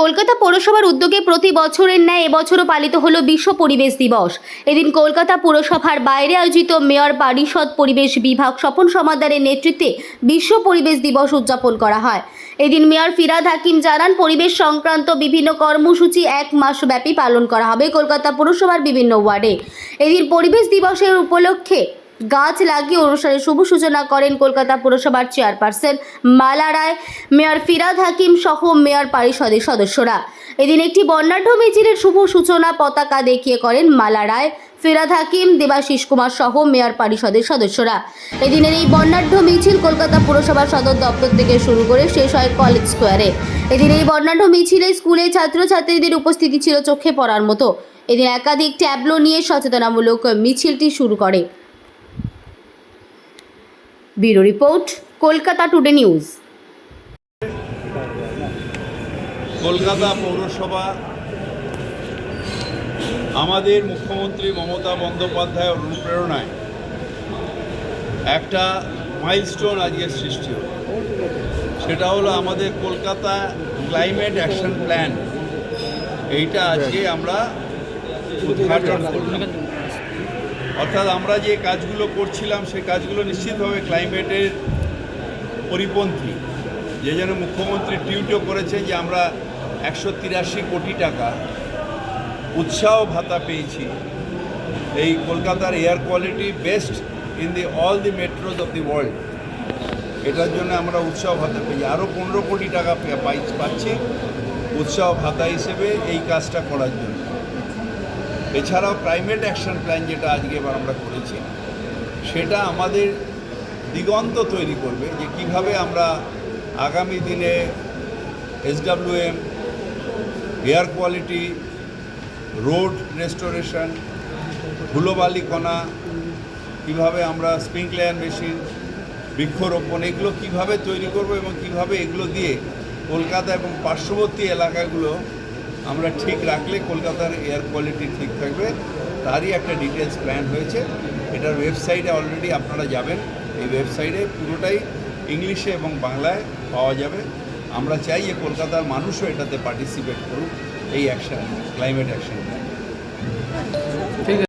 কলকাতা পৌরসভার উদ্যোগে প্রতি বছরের ন্যায় এবছরও পালিত হলো বিশ্ব পরিবেশ দিবস। এদিন কলকাতা পুরসভার বাইরে আয়োজিত মেয়র পরিষদ পরিবেশ বিভাগ স্বপন সমাদারের নেতৃত্বে বিশ্ব পরিবেশ দিবস উদযাপন করা হয়। এদিন মেয়র ফিরাদ হাকিম জানান, পরিবেশ সংক্রান্ত বিভিন্ন কর্মসূচি এক মাস ব্যাপী পালন করা হবে কলকাতা পুরসভার বিভিন্ন ওয়ার্ডে। এদিন পরিবেশ দিবসের উপলক্ষে গাছ লাগিয়ে অনুষ্ঠানের শুভ সূচনা করেন কলকাতা পুরসভার চেয়ারপারসন মালা রায়, মেয়র ফিরাদ হাকিম সহ মেয়র পরিষদের সদস্যরা। এদিন একটি বর্ণাঢ্য মিছিলের শুভ সূচনা পতাকা দেখিয়ে করেন মালা রায়, ফিরাদ হাকিম, দেবাশিস কুমার সহ মেয়র পরিষদের সদস্যরা। এদিনের এই বর্ণাঢ্য মিছিল কলকাতা পুরসভার সদর দপ্তর থেকে শুরু করে শেষ হয় কলেজ স্কোয়ারে। এদিন এই বর্ণাঢ্য মিছিলে স্কুলে ছাত্রছাত্রীদের উপস্থিতি ছিল চোখে পড়ার মতো। এদিন একাধিক ট্যাবলো নিয়ে সচেতনামূলক মিছিলটি শুরু করে। Bureau report, Kolkata today news. Kolkata পৌরসভা, আমাদের মুখ্যমন্ত্রী মমতা বন্দ্যোপাধ্যায়ের অনুপ্রেরণায় একটা মাইলস্টোন আজকে সৃষ্টি হলো। সেটা হলো আমাদের কলকাতা ক্লাইমেট অ্যাকশন প্ল্যান এইটা আজকে আমরা উদ্ঘাটন করলাম। অর্থাৎ আমরা যে কাজগুলো করছিলাম, সেই কাজগুলো নিশ্চিতভাবে ক্লাইমেটের পরিপন্থী। যে জন্য মুখ্যমন্ত্রী টুইটও করেছেন যে আমরা একশো তিরাশি কোটি টাকা উৎসাহ ভাতা পেয়েছি। এই কলকাতার air quality best in the all the metros of the world এটার জন্য আমরা উৎসাহ ভাতা পেয়েছি। আরও পনেরো কোটি টাকা পাচ্ছি উৎসাহ ভাতা হিসেবে এই কাজটা করার জন্য। এছাড়াও ক্লাইমেট অ্যাকশন প্ল্যান যেটা আজকে এবার আমরা করেছি, সেটা আমাদের দিগন্ত তৈরি করবে যে কীভাবে আমরা আগামী দিনে S W M air quality road restoration ধুলোবালি কণা কীভাবে আমরা স্প্রিংক্লেয়ার মেশিন বৃক্ষরোপণ, এগুলো কীভাবে তৈরি করব এবং কীভাবে এগুলো দিয়ে কলকাতা এবং পার্শ্ববর্তী এলাকাগুলো আমরা ঠিক রাখলে কলকাতার এয়ার কোয়ালিটি ঠিক থাকবে। তারই একটা ডিটেলস প্ল্যান হয়েছে। এটার ওয়েবসাইটে অলরেডি আপনারা যাবেন। এই ওয়েবসাইটে পুরোটাই ইংলিশে এবং বাংলায় পাওয়া যাবে। আমরা চাই যে কলকাতার মানুষও এটাতে পার্টিসিপেট করুক। এই অ্যাকশান ক্লাইমেট অ্যাকশান অ্যাকশন